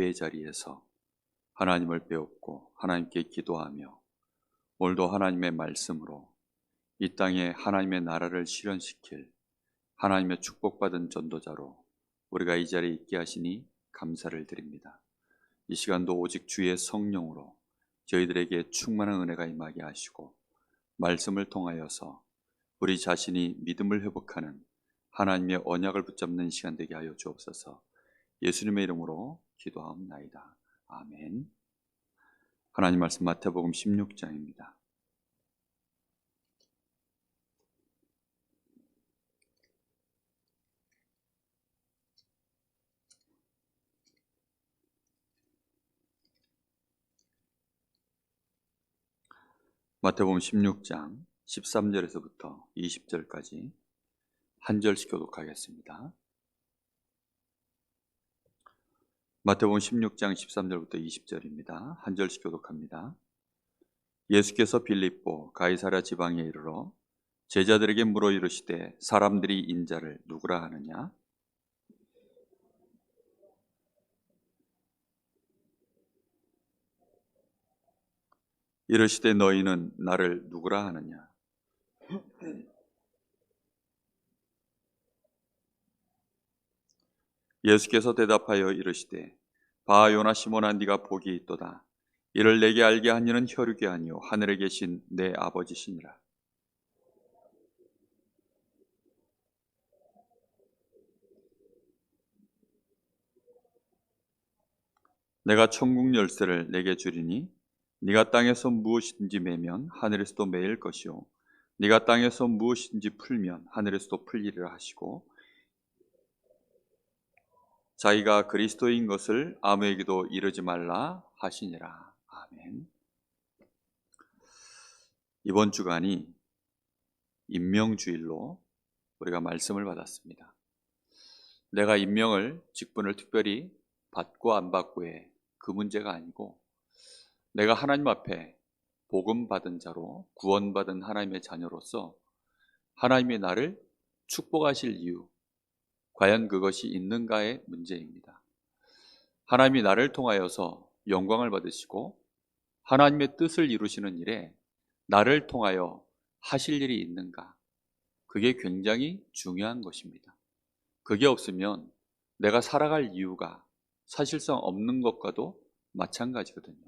예배 자리에서 하나님을 배웠고 하나님께 기도하며 오늘도 하나님의 말씀으로 이 땅에 하나님의 나라를 실현시킬 하나님의 축복받은 전도자로 우리가 이 자리에 있게 하시니 감사를 드립니다. 이 시간도 오직 주의 성령으로 저희들에게 충만한 은혜가 임하게 하시고 말씀을 통하여서 우리 자신이 믿음을 회복하는 하나님의 언약을 붙잡는 시간 되게 하여 주옵소서. 예수님의 이름으로 기도하옵나이다. 아멘. 하나님 말씀 마태복음 16장입니다. 마태복음 16장 13절에서부터 20절까지 한 절씩 교독하겠습니다. 마태복음 16장 13절부터 20절입니다. 한 절씩 교독합니다. 예수께서 빌립보 가이사랴 지방에 이르러 제자들에게 물어 이르시되 사람들이 인자를 누구라 하느냐 이르시되 너희는 나를 누구라 하느냐 예수께서 대답하여 이르시되 바 요나 시몬아 네가 복이 있도다. 이를 내게 알게 한 이는 혈육이 아니요 하늘에 계신 내 아버지시니라. 내가 천국 열쇠를 내게 주리니 네가 땅에서 무엇이든지 매면 하늘에서도 매일 것이요 네가 땅에서 무엇이든지 풀면 하늘에서도 풀리리라 하시고 자기가 그리스도인 것을 아무에게도 이르지 말라 하시니라. 아멘. 이번 주간이 임명주일로 우리가 말씀을 받았습니다. 내가 임명을 직분을 특별히 받고 안 받고의 그 문제가 아니고 내가 하나님 앞에 복음 받은 자로 구원받은 하나님의 자녀로서 하나님의 나를 축복하실 이유 과연 그것이 있는가의 문제입니다. 하나님이 나를 통하여서 영광을 받으시고 하나님의 뜻을 이루시는 일에 나를 통하여 하실 일이 있는가? 그게 굉장히 중요한 것입니다. 그게 없으면 내가 살아갈 이유가 사실상 없는 것과도 마찬가지거든요.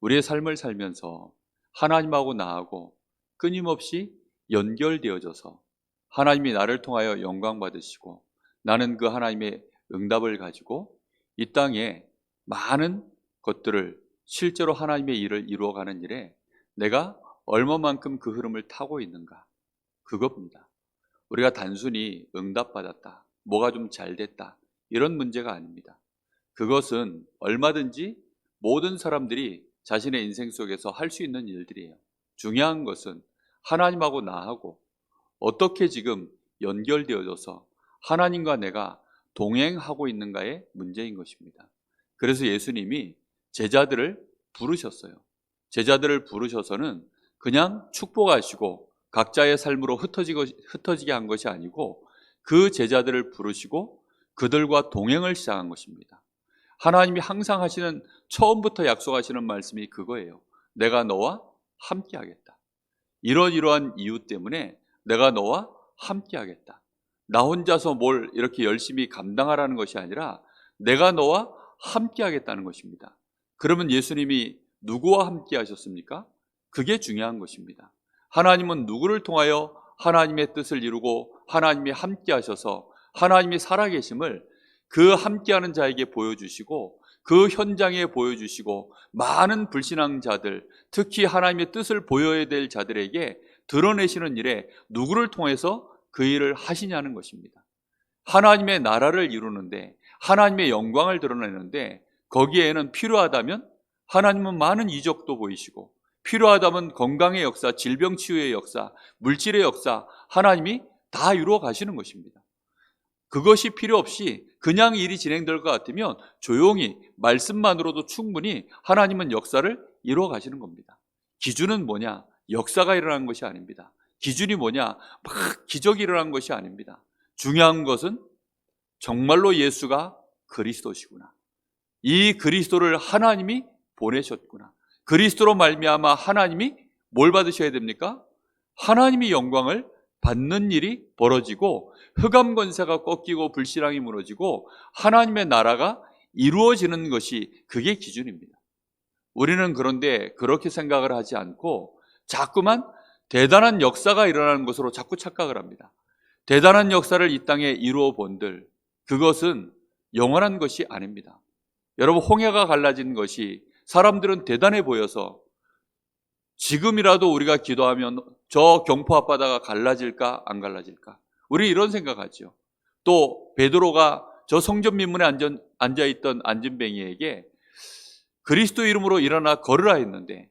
우리의 삶을 살면서 하나님하고 나하고 끊임없이 연결되어져서 하나님이 나를 통하여 영광 받으시고 나는 그 하나님의 응답을 가지고 이 땅에 많은 것들을 실제로 하나님의 일을 이루어가는 일에 내가 얼마만큼 그 흐름을 타고 있는가 그것입니다. 우리가 단순히 응답받았다, 뭐가 좀 잘 됐다 이런 문제가 아닙니다. 그것은 얼마든지 모든 사람들이 자신의 인생 속에서 할 수 있는 일들이에요. 중요한 것은 하나님하고 나하고 어떻게 지금 연결되어져서 하나님과 내가 동행하고 있는가의 문제인 것입니다. 그래서 예수님이 제자들을 부르셨어요. 제자들을 부르셔서는 그냥 축복하시고 각자의 삶으로 흩어지게 한 것이 아니고 그 제자들을 부르시고 그들과 동행을 시작한 것입니다. 하나님이 항상 하시는 처음부터 약속하시는 말씀이 그거예요. 내가 너와 함께 하겠다. 이러이러한 이유 때문에 내가 너와 함께 하겠다. 나 혼자서 뭘 이렇게 열심히 감당하라는 것이 아니라 내가 너와 함께 하겠다는 것입니다. 그러면 예수님이 누구와 함께 하셨습니까? 그게 중요한 것입니다. 하나님은 누구를 통하여 하나님의 뜻을 이루고 하나님이 함께 하셔서 하나님이 살아계심을 그 함께하는 자에게 보여주시고 그 현장에 보여주시고 많은 불신앙자들 특히 하나님의 뜻을 보여야 될 자들에게 드러내시는 일에 누구를 통해서 그 일을 하시냐는 것입니다. 하나님의 나라를 이루는데 하나님의 영광을 드러내는데 거기에는 필요하다면 하나님은 많은 이적도 보이시고 필요하다면 건강의 역사, 질병 치유의 역사, 물질의 역사 하나님이 다 이루어 가시는 것입니다. 그것이 필요 없이 그냥 일이 진행될 것 같으면 조용히 말씀만으로도 충분히 하나님은 역사를 이루어 가시는 겁니다. 기준은 뭐냐? 역사가 일어난 것이 아닙니다. 기준이 뭐냐? 막 기적이 일어난 것이 아닙니다. 중요한 것은 정말로 예수가 그리스도시구나. 이 그리스도를 하나님이 보내셨구나. 그리스도로 말미암아 하나님이 뭘 받으셔야 됩니까? 하나님이 영광을 받는 일이 벌어지고 흑암 권세가 꺾이고 불신앙이 무너지고 하나님의 나라가 이루어지는 것이 그게 기준입니다. 우리는 그런데 그렇게 생각을 하지 않고 자꾸만 대단한 역사가 일어나는 것으로 자꾸 착각을 합니다. 대단한 역사를 이 땅에 이루어 본들 그것은 영원한 것이 아닙니다. 여러분 홍해가 갈라진 것이 사람들은 대단해 보여서 지금이라도 우리가 기도하면 저 경포 앞바다가 갈라질까 안 갈라질까 우리 이런 생각하죠. 또 베드로가 저 성전 민문에 앉아 있던 안진뱅이에게 그리스도 이름으로 일어나 걸으라 했는데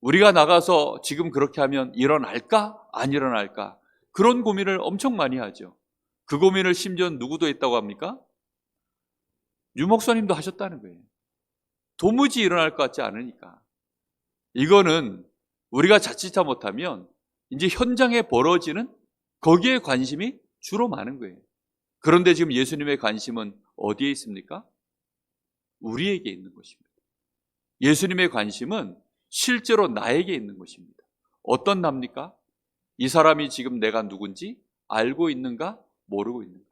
우리가 나가서 지금 그렇게 하면 일어날까 안 일어날까 그런 고민을 엄청 많이 하죠. 그 고민을 심지어 누구도 했다고 합니까? 유 목사님도 하셨다는 거예요. 도무지 일어날 것 같지 않으니까. 이거는 우리가 자칫 못하면 이제 현장에 벌어지는 거기에 관심이 주로 많은 거예요. 그런데 지금 예수님의 관심은 어디에 있습니까? 우리에게 있는 것입니다. 예수님의 관심은 실제로 나에게 있는 것입니다. 어떤 납니까? 이 사람이 지금 내가 누군지 알고 있는가, 모르고 있는가?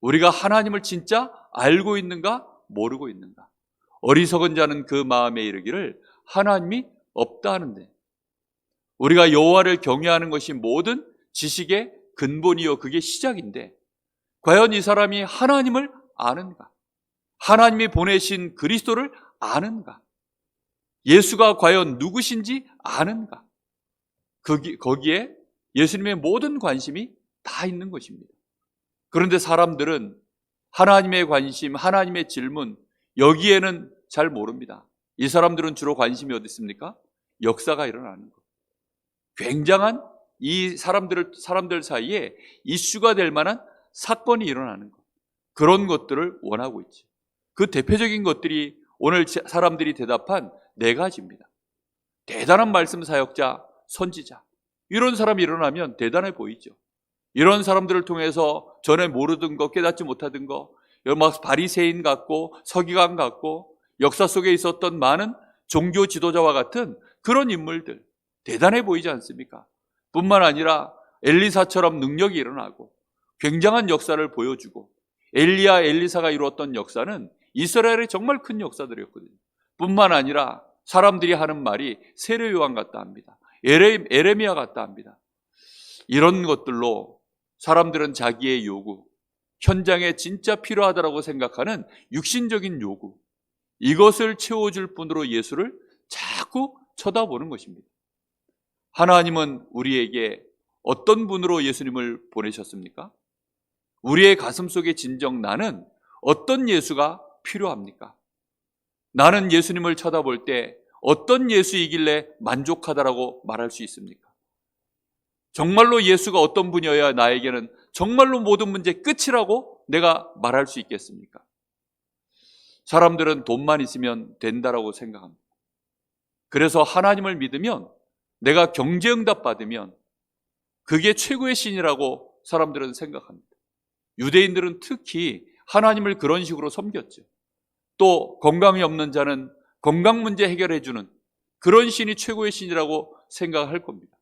우리가 하나님을 진짜 알고 있는가, 모르고 있는가? 어리석은 자는 그 마음에 이르기를 하나님이 없다 하는데 우리가 여호와를 경외하는 것이 모든 지식의 근본이요 그게 시작인데 과연 이 사람이 하나님을 아는가? 하나님이 보내신 그리스도를 아는가? 예수가 과연 누구신지 아는가? 거기, 거기에 예수님의 모든 관심이 다 있는 것입니다. 그런데 사람들은 하나님의 관심, 하나님의 질문, 여기에는 잘 모릅니다. 이 사람들은 주로 관심이 어디 있습니까? 역사가 일어나는 것. 굉장한 이 사람들, 사람들 사이에 이슈가 될 만한 사건이 일어나는 것. 그런 것들을 원하고 있지. 그 대표적인 것들이 오늘 사람들이 대답한 네 가지입니다. 대단한 말씀 사역자, 선지자. 이런 사람이 일어나면 대단해 보이죠. 이런 사람들을 통해서 전에 모르던 거, 깨닫지 못하던 거, 막 바리새인 같고 서기관 같고 역사 속에 있었던 많은 종교 지도자와 같은 그런 인물들 대단해 보이지 않습니까? 뿐만 아니라 엘리사처럼 능력이 일어나고 굉장한 역사를 보여주고 엘리야 엘리사가 이루었던 역사는 이스라엘의 정말 큰 역사들이었거든요. 뿐만 아니라 사람들이 하는 말이 세례 요한 같다 합니다. 에레, 에레미야 같다 합니다. 이런 것들로 사람들은 자기의 요구, 현장에 진짜 필요하다고 생각하는 육신적인 요구, 이것을 채워줄 분으로 예수를 자꾸 쳐다보는 것입니다. 하나님은 우리에게 어떤 분으로 예수님을 보내셨습니까? 우리의 가슴 속에 진정 나는 어떤 예수가 필요합니까? 나는 예수님을 쳐다볼 때 어떤 예수이길래 만족하다라고 말할 수 있습니까? 정말로 예수가 어떤 분이어야 나에게는 정말로 모든 문제 끝이라고 내가 말할 수 있겠습니까? 사람들은 돈만 있으면 된다라고 생각합니다. 그래서 하나님을 믿으면 내가 경제응답 받으면 그게 최고의 신이라고 사람들은 생각합니다. 유대인들은 특히 하나님을 그런 식으로 섬겼죠. 또 건강이 없는 자는 건강 문제 해결해 주는 그런 신이 최고의 신이라고 생각할 겁니다.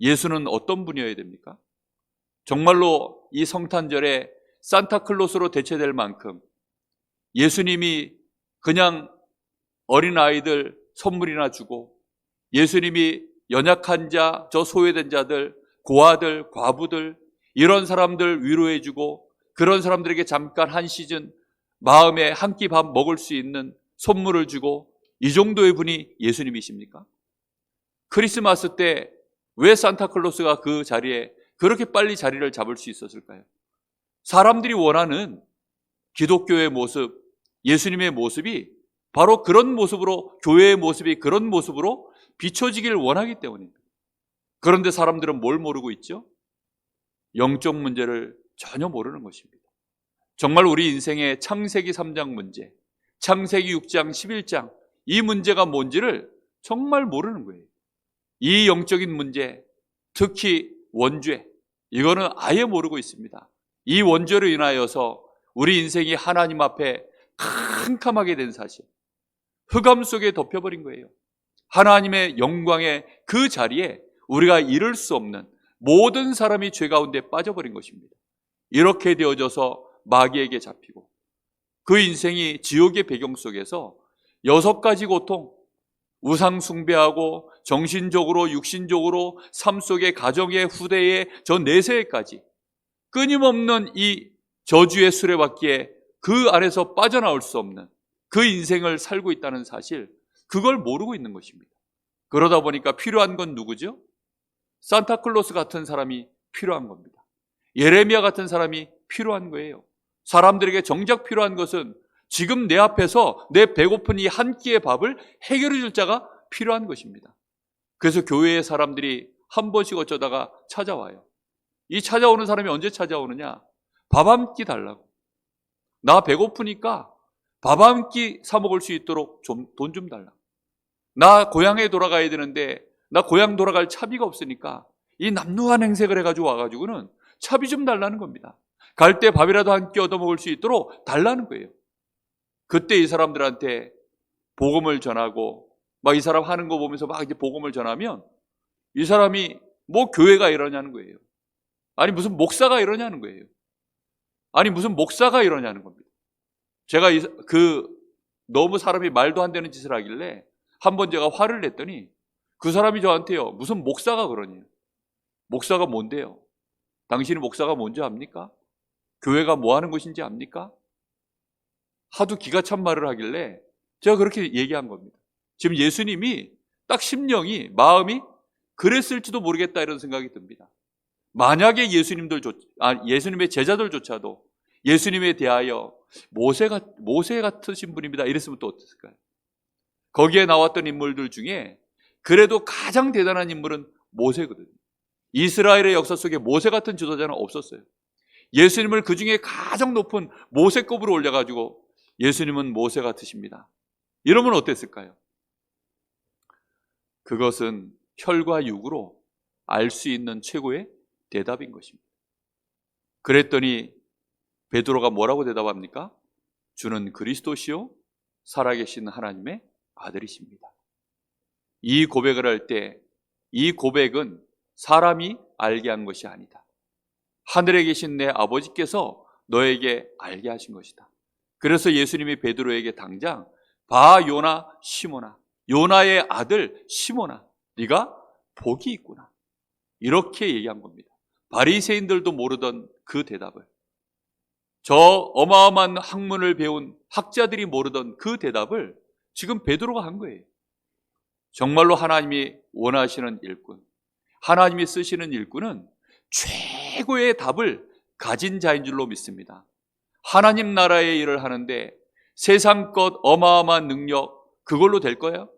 예수는 어떤 분이어야 됩니까? 정말로 이 성탄절에 산타클로스로 대체될 만큼 예수님이 그냥 어린 아이들 선물이나 주고 예수님이 연약한 자, 저 소외된 자들, 고아들, 과부들 이런 사람들 위로해 주고 그런 사람들에게 잠깐 한 시즌 마음에 한 끼 밥 먹을 수 있는 선물을 주고 이 정도의 분이 예수님이십니까? 크리스마스 때 왜 산타클로스가 그 자리에 그렇게 빨리 자리를 잡을 수 있었을까요? 사람들이 원하는 기독교의 모습, 예수님의 모습이 바로 그런 모습으로 교회의 모습이 그런 모습으로 비춰지기를 원하기 때문입니다. 그런데 사람들은 뭘 모르고 있죠? 영적 문제를 전혀 모르는 것입니다. 정말 우리 인생의 창세기 3장 문제, 창세기 6장, 11장 이 문제가 뭔지를 정말 모르는 거예요. 이 영적인 문제, 특히 원죄, 이거는 아예 모르고 있습니다. 이 원죄로 인하여서 우리 인생이 하나님 앞에 캄캄하게 된 사실. 흑암 속에 덮여버린 거예요. 하나님의 영광의 그 자리에 우리가 이룰 수 없는 모든 사람이 죄 가운데 빠져버린 것입니다. 이렇게 되어져서 마귀에게 잡히고 그 인생이 지옥의 배경 속에서 여섯 가지 고통, 우상 숭배하고 정신적으로 육신적으로 삶 속의 가정의 후대의 저 내세까지 끊임없는 이 저주의 수레바퀴에 그 안에서 빠져나올 수 없는 그 인생을 살고 있다는 사실 그걸 모르고 있는 것입니다. 그러다 보니까 필요한 건 누구죠? 산타클로스 같은 사람이 필요한 겁니다. 예레미야 같은 사람이 필요한 거예요. 사람들에게 정작 필요한 것은 지금 내 앞에서 내 배고픈 이 한 끼의 밥을 해결해 줄 자가 필요한 것입니다. 그래서 교회의 사람들이 한 번씩 어쩌다가 찾아와요. 이 찾아오는 사람이 언제 찾아오느냐? 밥 한 끼 달라고. 나 배고프니까 밥 한 끼 사 먹을 수 있도록 좀돈좀 달라. 나 고향에 돌아가야 되는데 나 고향 돌아갈 차비가 없으니까 이 남루한 행색을 해가지고 와가지고는 차비 좀 달라는 겁니다. 갈 때 밥이라도 한 끼 얻어 먹을 수 있도록 달라는 거예요. 그때 이 사람들한테 복음을 전하고 막 이 사람 하는 거 보면서 막 이제 복음을 전하면 이 사람이 뭐 교회가 이러냐는 거예요. 아니 무슨 목사가 이러냐는 거예요. 아니 무슨 목사가 이러냐는 겁니다. 제가 이, 그 너무 사람이 말도 안 되는 짓을 하길래 한 번 제가 화를 냈더니 그 사람이 저한테요 무슨 목사가 그러냐 목사가 뭔데요? 당신이 목사가 뭔지 압니까? 교회가 뭐 하는 곳인지 압니까? 하도 기가 찬 말을 하길래 제가 그렇게 얘기한 겁니다. 지금 예수님이 딱 심령이 마음이 그랬을지도 모르겠다 이런 생각이 듭니다. 만약에 예수님들 아, 예수님의 제자들조차도 예수님에 대하여 모세가 모세 같으신 분입니다. 이랬으면 또 어땠을까요? 거기에 나왔던 인물들 중에 그래도 가장 대단한 인물은 모세거든요. 이스라엘의 역사 속에 모세 같은 지도자는 없었어요. 예수님을 그 중에 가장 높은 모세급으로 올려가지고 예수님은 모세 같으십니다. 이러면 어땠을까요? 그것은 혈과 육으로 알 수 있는 최고의 대답인 것입니다. 그랬더니 베드로가 뭐라고 대답합니까? 주는 그리스도시요 살아계신 하나님의 아들이십니다. 이 고백을 할 때 이 고백은 사람이 알게 한 것이 아니다. 하늘에 계신 내 아버지께서 너에게 알게 하신 것이다. 그래서 예수님이 베드로에게 당장 바 요나 시모나 요나의 아들 시모나 네가 복이 있구나. 이렇게 얘기한 겁니다. 바리새인들도 모르던 그 대답을 저 어마어마한 학문을 배운 학자들이 모르던 그 대답을 지금 베드로가 한 거예요. 정말로 하나님이 원하시는 일꾼, 하나님이 쓰시는 일꾼은 최고의 답을 가진 자인 줄로 믿습니다. 하나님 나라의 일을 하는데 세상 것 어마어마한 능력 그걸로 될 거예요?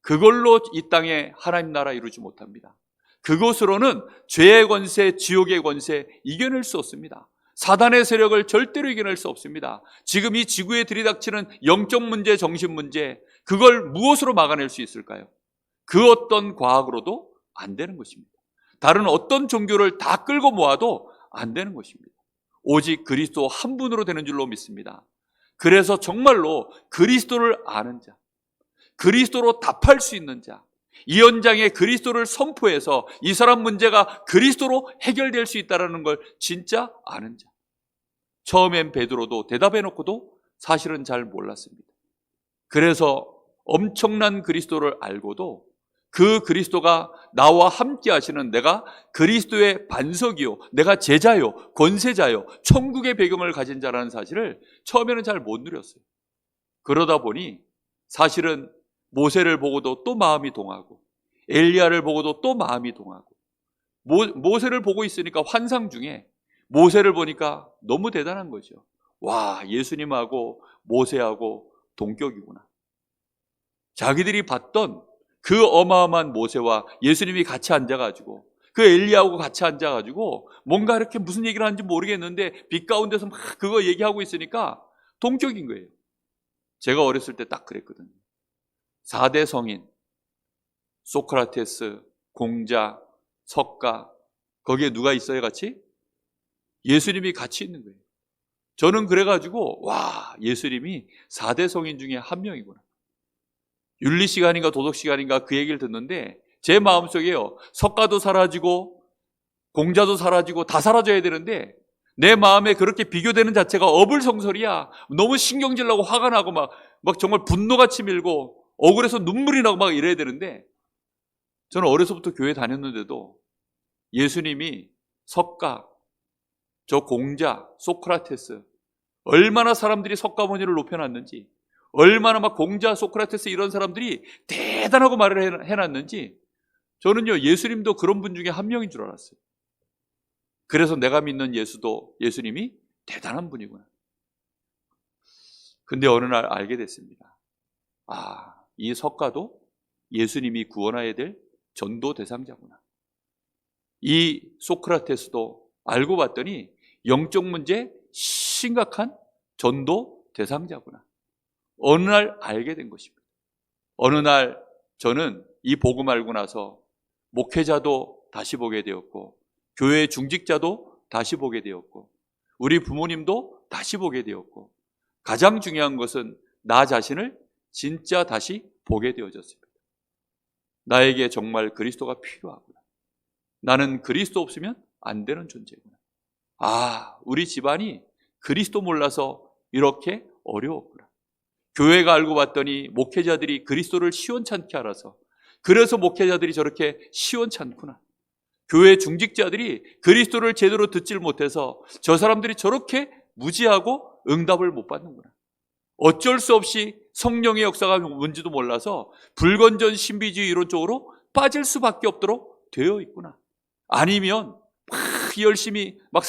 그걸로 이 땅에 하나님 나라 이루지 못합니다. 그것으로는 죄의 권세, 지옥의 권세 이겨낼 수 없습니다. 사단의 세력을 절대로 이겨낼 수 없습니다. 지금 이 지구에 들이닥치는 영적 문제, 정신 문제, 그걸 무엇으로 막아낼 수 있을까요? 그 어떤 과학으로도 안 되는 것입니다. 다른 어떤 종교를 다 끌고 모아도 안 되는 것입니다. 오직 그리스도 한 분으로 되는 줄로 믿습니다. 그래서 정말로 그리스도를 아는 자, 그리스도로 답할 수 있는 자, 이 현장에 그리스도를 선포해서 이 사람 문제가 그리스도로 해결될 수 있다는 걸 진짜 아는 자. 처음엔 베드로도 대답해 놓고도 사실은 잘 몰랐습니다. 그래서 엄청난 그리스도를 알고도 그 그리스도가 나와 함께 하시는 내가 그리스도의 반석이요, 내가 제자요, 권세자요, 천국의 배경을 가진 자라는 사실을 처음에는 잘 못 누렸어요. 그러다 보니 사실은 모세를 보고도 또 마음이 동하고 엘리야를 보고도 또 마음이 동하고 모, 모세를 보고 있으니까 환상 중에 모세를 보니까 너무 대단한 거죠. 와, 예수님하고 모세하고 동격이구나. 자기들이 봤던 그 어마어마한 모세와 예수님이 같이 앉아가지고 그 엘리야하고 같이 앉아가지고 뭔가 이렇게 무슨 얘기를 하는지 모르겠는데 빛 가운데서 막 그거 얘기하고 있으니까 동격인 거예요. 제가 어렸을 때 딱 그랬거든요. 4대 성인, 소크라테스, 공자, 석가, 거기에 누가 있어요, 같이? 예수님이 같이 있는 거예요. 저는 그래가지고 와 예수님이 4대 성인 중에 한 명이구나. 윤리 시간인가 도덕 시간인가 그 얘기를 듣는데 제 마음속에요. 석가도 사라지고 공자도 사라지고 다 사라져야 되는데 내 마음에 그렇게 비교되는 자체가 어불성설이야. 너무 신경질 나고 화가 나고 막, 막 정말 분노같이 밀고 억울해서 눈물이 나고 막 이래야 되는데 저는 어려서부터 교회 다녔는데도 예수님이 석가, 저 공자, 소크라테스 얼마나 사람들이 석가모니를 높여놨는지 얼마나 막 공자, 소크라테스 이런 사람들이 대단하고 말을 해놨는지 저는요 예수님도 그런 분 중에 한 명인 줄 알았어요. 그래서 내가 믿는 예수도 예수님이 대단한 분이구나. 근데 어느 날 알게 됐습니다. 아, 이 석가도 예수님이 구원하여야 될 전도 대상자구나. 이 소크라테스도 알고 봤더니 영적 문제 심각한 전도 대상자구나. 어느 날 알게 된 것입니다. 어느 날 저는 이 복음 알고 나서 목회자도 다시 보게 되었고 교회 중직자도 다시 보게 되었고 우리 부모님도 다시 보게 되었고 가장 중요한 것은 나 자신을 진짜 다시 보게 되어졌습니다. 나에게 정말 그리스도가 필요하구나. 나는 그리스도 없으면 안 되는 존재구나. 아, 우리 집안이 그리스도 몰라서 이렇게 어려웠구나. 교회가 알고 봤더니 목회자들이 그리스도를 시원찮게 알아서 그래서 목회자들이 저렇게 시원찮구나. 교회 중직자들이 그리스도를 제대로 듣질 못해서 저 사람들이 저렇게 무지하고 응답을 못 받는구나. 어쩔 수 없이 성령의 역사가 뭔지도 몰라서 불건전 신비주의 이론 쪽으로 빠질 수밖에 없도록 되어 있구나. 아니면 막 열심히 막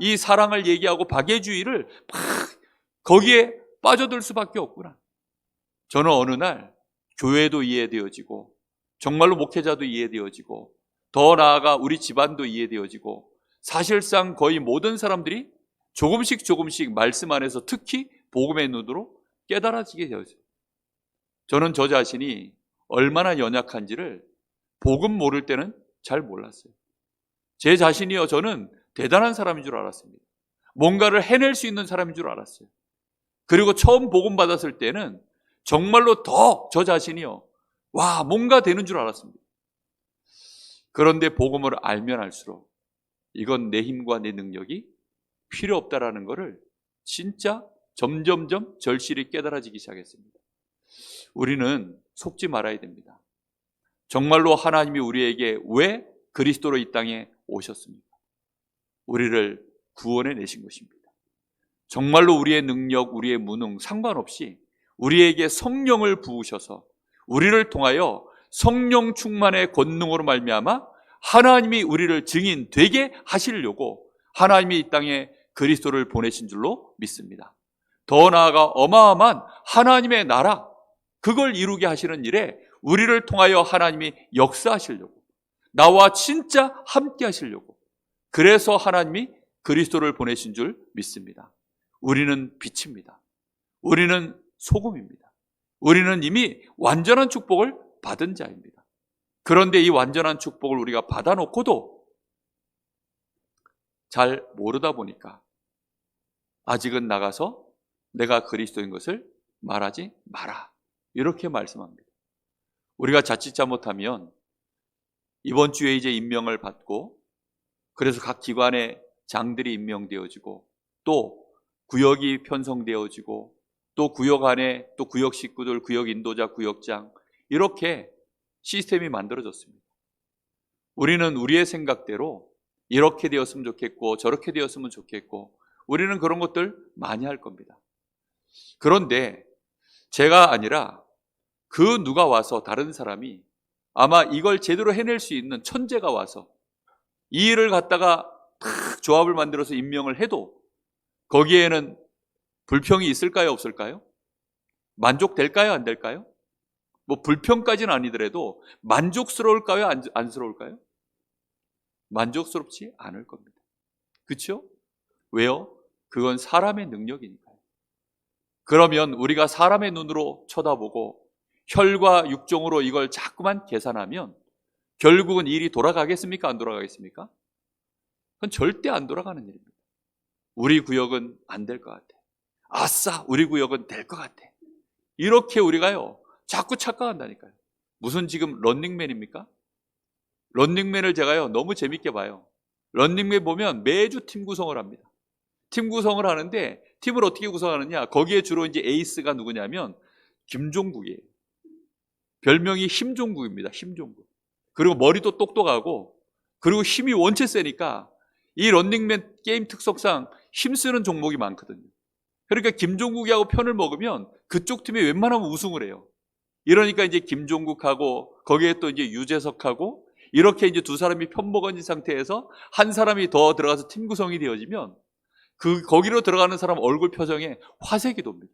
이 사랑을 얘기하고 박애주의를 막 거기에 빠져들 수밖에 없구나. 저는 어느 날 교회도 이해되어지고 정말로 목회자도 이해되어지고 더 나아가 우리 집안도 이해되어지고 사실상 거의 모든 사람들이 조금씩 조금씩 말씀 안에서 특히 복음의 눈으로 깨달아지게 되어져요. 저는 저 자신이 얼마나 연약한지를 복음 모를 때는 잘 몰랐어요. 제 자신이요, 저는 대단한 사람인 줄 알았습니다. 뭔가를 해낼 수 있는 사람인 줄 알았어요. 그리고 처음 복음 받았을 때는 정말로 더 저 자신이요, 와, 뭔가 되는 줄 알았습니다. 그런데 복음을 알면 알수록 이건 내 힘과 내 능력이 필요 없다라는 것을 진짜 점점점 절실히 깨달아지기 시작했습니다. 우리는 속지 말아야 됩니다. 정말로 하나님이 우리에게 왜 그리스도로 이 땅에 오셨습니까? 우리를 구원해 내신 것입니다. 정말로 우리의 능력, 우리의 무능 상관없이 우리에게 성령을 부으셔서 우리를 통하여 성령 충만의 권능으로 말미암아 하나님이 우리를 증인 되게 하시려고 하나님이 이 땅에 그리스도를 보내신 줄로 믿습니다. 더 나아가 어마어마한 하나님의 나라 그걸 이루게 하시는 일에 우리를 통하여 하나님이 역사하시려고 나와 진짜 함께 하시려고 그래서 하나님이 그리스도를 보내신 줄 믿습니다. 우리는 빛입니다. 우리는 소금입니다. 우리는 이미 완전한 축복을 받은 자입니다. 그런데 이 완전한 축복을 우리가 받아놓고도 잘 모르다 보니까 아직은 나가서 내가 그리스도인 것을 말하지 마라. 이렇게 말씀합니다. 우리가 자칫 잘못하면 이번 주에 이제 임명을 받고 그래서 각 기관의 장들이 임명되어지고 또 구역이 편성되어지고 또 구역 안에 또 구역 식구들, 구역 인도자, 구역장 이렇게 시스템이 만들어졌습니다. 우리는 우리의 생각대로 이렇게 되었으면 좋겠고 저렇게 되었으면 좋겠고 우리는 그런 것들 많이 할 겁니다. 그런데 제가 아니라 그 누가 와서 다른 사람이 아마 이걸 제대로 해낼 수 있는 천재가 와서 이 일을 갖다가 탁 조합을 만들어서 임명을 해도 거기에는 불평이 있을까요? 없을까요? 만족될까요? 안 될까요? 뭐 불평까지는 아니더라도 만족스러울까요? 안, 안스러울까요? 만족스럽지 않을 겁니다. 그렇죠? 왜요? 그건 사람의 능력이니까요. 그러면 우리가 사람의 눈으로 쳐다보고 혈과 육종으로 이걸 자꾸만 계산하면 결국은 일이 돌아가겠습니까? 안 돌아가겠습니까? 그건 절대 안 돌아가는 일입니다. 우리 구역은 안 될 것 같아. 아싸, 우리 구역은 될 것 같아. 이렇게 우리가요, 자꾸 착각한다니까요. 무슨 지금 런닝맨입니까? 런닝맨을 제가요, 너무 재밌게 봐요. 런닝맨 보면 매주 팀 구성을 합니다. 팀 구성을 하는데, 팀을 어떻게 구성하느냐? 거기에 주로 이제 에이스가 누구냐면, 김종국이에요. 별명이 힘종국입니다. 힘종국. 그리고 머리도 똑똑하고, 그리고 힘이 원체 세니까, 이 런닝맨 게임 특성상 힘쓰는 종목이 많거든요. 그러니까 김종국이하고 편을 먹으면 그쪽 팀이 웬만하면 우승을 해요. 이러니까 이제 김종국하고 거기에 또 이제 유재석하고 이렇게 이제 두 사람이 편먹은 상태에서 한 사람이 더 들어가서 팀 구성이 되어지면 그 거기로 들어가는 사람 얼굴 표정에 화색이 돕니다.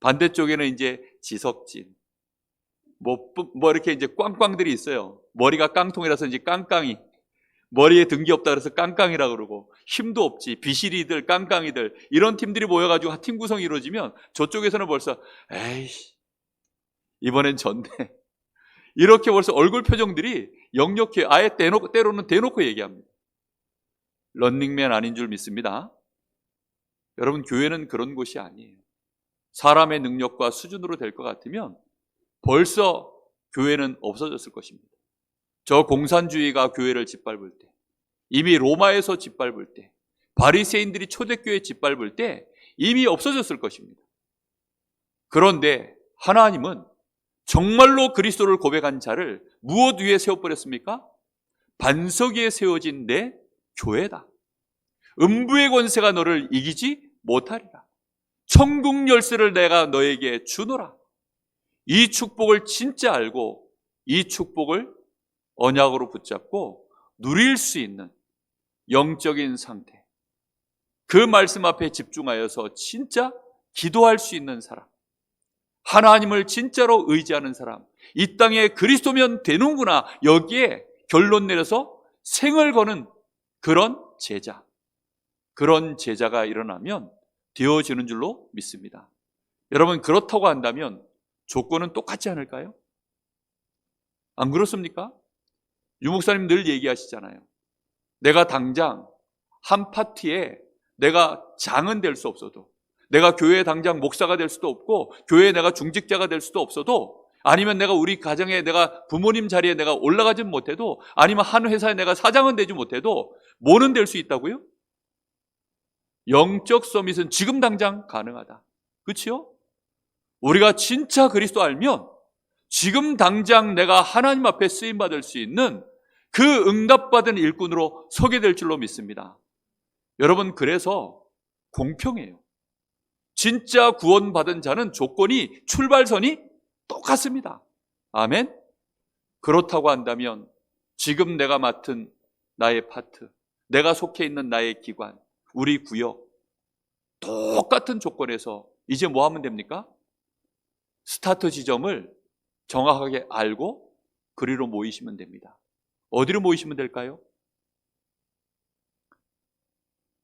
반대쪽에는 이제 지석진 뭐, 뭐 이렇게 이제 꽝꽝들이 있어요. 머리가 깡통이라서 이제 깡깡이 머리에 등기 없다 그래서 깡깡이라 그러고 힘도 없지 비실이들 깡깡이들 이런 팀들이 모여가지고 팀 구성이 이루어지면 저쪽에서는 벌써 에이씨 이번엔 졌네 이렇게 벌써 얼굴 표정들이 역력해 아예 대놓고 때로는 대놓고 얘기합니다. 런닝맨 아닌 줄 믿습니다. 여러분 교회는 그런 곳이 아니에요. 사람의 능력과 수준으로 될 것 같으면 벌써 교회는 없어졌을 것입니다 저 공산주의가 교회를 짓밟을 때, 이미 로마에서 짓밟을 때, 바리새인들이 초대교회 짓밟을 때 이미 없어졌을 것입니다. 그런데 하나님은 정말로 그리스도를 고백한 자를 무엇 위에 세워버렸습니까? 반석 위에 세워진 내 교회다. 음부의 권세가 너를 이기지 못하리라. 천국 열쇠를 내가 너에게 주노라. 이 축복을 진짜 알고 이 축복을 언약으로 붙잡고 누릴 수 있는 영적인 상태. 그 말씀 앞에 집중하여서 진짜 기도할 수 있는 사람. 하나님을 진짜로 의지하는 사람. 이 땅에 그리스도면 되는구나. 여기에 결론 내려서 생을 거는 그런 제자. 그런 제자가 일어나면 되어지는 줄로 믿습니다. 여러분, 그렇다고 한다면 조건은 똑같지 않을까요? 안 그렇습니까? 유목사님 늘 얘기하시잖아요. 내가 당장 한 파티에 내가 장은 될 수 없어도 내가 교회 당장 목사가 될 수도 없고 교회에 내가 중직자가 될 수도 없어도 아니면 내가 우리 가정에 내가 부모님 자리에 내가 올라가지 못해도 아니면 한 회사에 내가 사장은 되지 못해도 뭐는 될 수 있다고요? 영적 서밋은 지금 당장 가능하다. 그렇지요? 우리가 진짜 그리스도 알면 지금 당장 내가 하나님 앞에 쓰임 받을 수 있는 그 응답받은 일꾼으로 서게 될 줄로 믿습니다. 여러분 그래서 공평해요. 진짜 구원받은 자는 조건이 출발선이 똑같습니다. 아멘. 그렇다고 한다면 지금 내가 맡은 나의 파트, 내가 속해 있는 나의 기관, 우리 구역 똑같은 조건에서 이제 뭐 하면 됩니까? 스타트 지점을 정확하게 알고 그리로 모이시면 됩니다. 어디로 모이시면 될까요?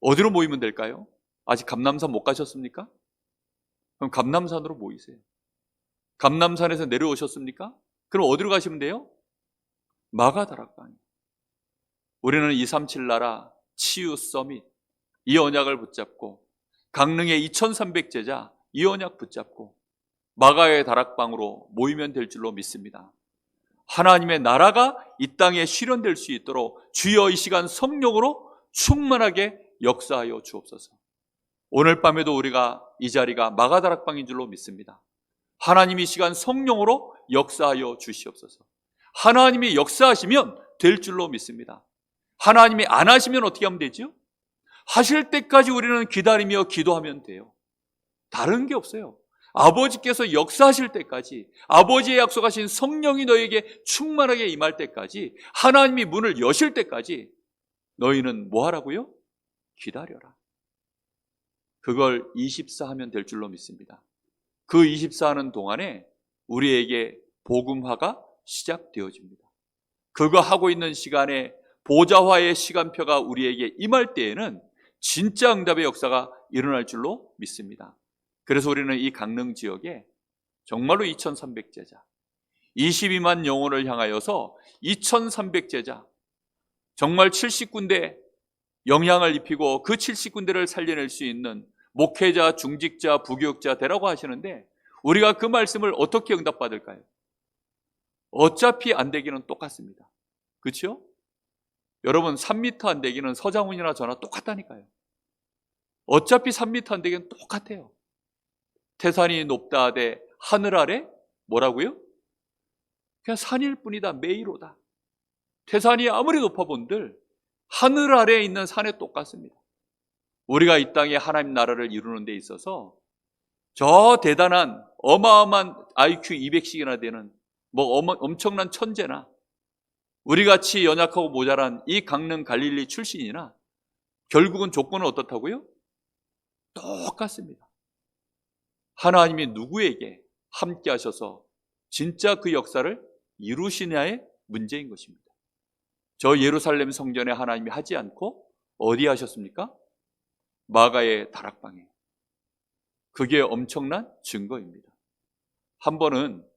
어디로 모이면 될까요? 아직 감남산 못 가셨습니까? 그럼 감남산으로 모이세요. 감남산에서 내려오셨습니까? 그럼 어디로 가시면 돼요? 마가다락방. 우리는 237 나라 치유 서밋 이 언약을 붙잡고 강릉의 2300 제자 이 언약 붙잡고 마가의 다락방으로 모이면 될 줄로 믿습니다. 하나님의 나라가 이 땅에 실현될 수 있도록 주여 이 시간 성령으로 충만하게 역사하여 주옵소서. 오늘 밤에도 우리가 이 자리가 마가다락방인 줄로 믿습니다. 하나님 이 시간 성령으로 역사하여 주시옵소서. 하나님이 역사하시면 될 줄로 믿습니다. 하나님이 안 하시면 어떻게 하면 되죠? 하실 때까지 우리는 기다리며 기도하면 돼요. 다른 게 없어요. 아버지께서 역사하실 때까지 아버지의 약속하신 성령이 너에게 충만하게 임할 때까지 하나님이 문을 여실 때까지 너희는 뭐 하라고요? 기다려라. 그걸 24 하면 될 줄로 믿습니다. 그 24 하는 동안에 우리에게 복음화가 시작되어집니다. 그거 하고 있는 시간에 보좌화의 시간표가 우리에게 임할 때에는 진짜 응답의 역사가 일어날 줄로 믿습니다. 그래서 우리는 이 강릉 지역에 정말로 2,300 제자, 22만 영혼을 향하여서 2,300 제자, 정말 70군데 영향을 입히고 그 70군데를 살려낼 수 있는 목회자, 중직자, 부교육자 되라고 하시는데 우리가 그 말씀을 어떻게 응답받을까요? 어차피 안 되기는 똑같습니다. 그렇죠? 여러분 3m 안 되기는 서장훈이나 저나 똑같다니까요. 어차피 3m 안 되기는 똑같아요. 태산이 높다 하되 하늘 아래 뭐라고요? 그냥 산일 뿐이다 매이로다. 태산이 아무리 높아본들 하늘 아래에 있는 산에 똑같습니다. 우리가 이 땅에 하나님 나라를 이루는 데 있어서 저 대단한 어마어마한 IQ 200씩이나 되는 뭐 어마- 엄청난 천재나 우리 같이 연약하고 모자란 이 강릉 갈릴리 출신이나 결국은 조건은 어떻다고요? 똑같습니다. 하나님이 누구에게 함께 하셔서 진짜 그 역사를 이루시냐의 문제인 것입니다. 저 예루살렘 성전에 하나님이 하지 않고 어디 하셨습니까? 마가의 다락방에. 그게 엄청난 증거입니다. 한 번은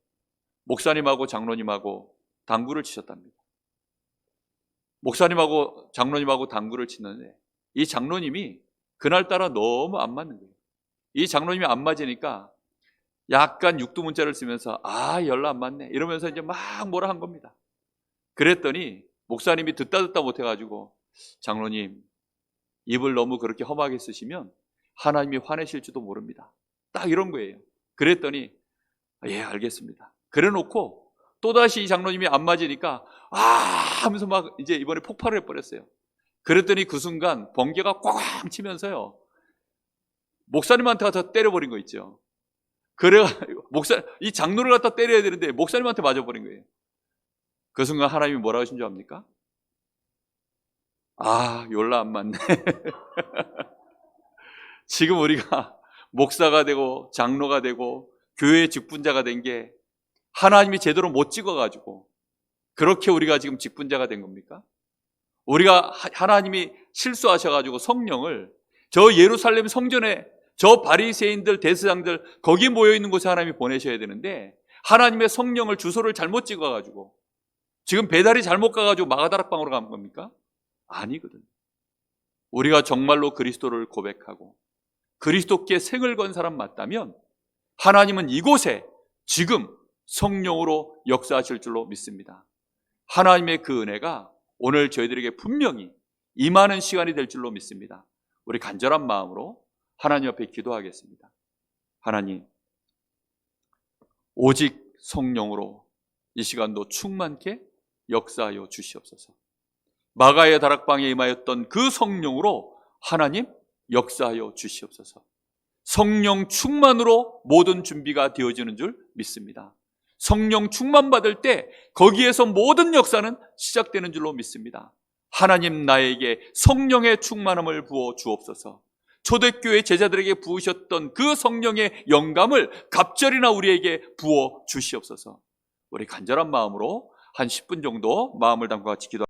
목사님하고 장로님하고 당구를 치셨답니다. 목사님하고 장로님하고 당구를 치는데 이 장로님이 그날따라 너무 안 맞는 거예요. 이 장로님이 안 맞으니까 약간 육두문자를 쓰면서 아 열나 안 맞네 이러면서 이제 막 뭐라 한 겁니다. 그랬더니 목사님이 듣다 듣다 못해가지고 장로님 입을 너무 그렇게 험하게 쓰시면 하나님이 화내실지도 모릅니다. 딱 이런 거예요. 그랬더니 예 알겠습니다. 그래놓고 또다시 이 장로님이 안 맞으니까 아 하면서 막 이제 이번에 폭발을 해버렸어요. 그랬더니 그 순간 번개가 꽝 치면서요. 목사님한테 가서 때려버린 거 있죠. 그래가지고 목사 이 장로를 갖다 때려야 되는데 목사님한테 맞아버린 거예요. 그 순간 하나님이 뭐라고 하신 줄 압니까? 아, 열나 안 맞네. 지금 우리가 목사가 되고 장로가 되고 교회 직분자가 된 게 하나님이 제대로 못 찍어가지고 그렇게 우리가 지금 직분자가 된 겁니까? 우리가 하- 하나님이 실수하셔가지고 성령을 저 예루살렘 성전에 저 바리새인들 대세장들 거기 모여 있는 곳에 하나님이 보내셔야 되는데 하나님의 성령을 주소를 잘못 찍어 가지고 지금 배달이 잘못 가 가지고 마가다락방으로 간 겁니까? 아니거든. 우리가 정말로 그리스도를 고백하고 그리스도께 생을 건 사람 맞다면 하나님은 이곳에 지금 성령으로 역사하실 줄로 믿습니다. 하나님의 그 은혜가 오늘 저희들에게 분명히 임하는 시간이 될 줄로 믿습니다. 우리 간절한 마음으로 하나님 앞에 기도하겠습니다. 하나님, 오직 성령으로 이 시간도 충만케 역사하여 주시옵소서. 마가의 다락방에 임하였던 그 성령으로 하나님 역사하여 주시옵소서. 성령 충만으로 모든 준비가 되어지는 줄 믿습니다. 성령 충만 받을 때 거기에서 모든 역사는 시작되는 줄로 믿습니다. 하나님 나에게 성령의 충만함을 부어 주옵소서. 초대교회 제자들에게 부으셨던 그 성령의 영감을 갑절이나 우리에게 부어 주시옵소서. 우리 간절한 마음으로 한 10분 정도 마음을 담고 같이 기도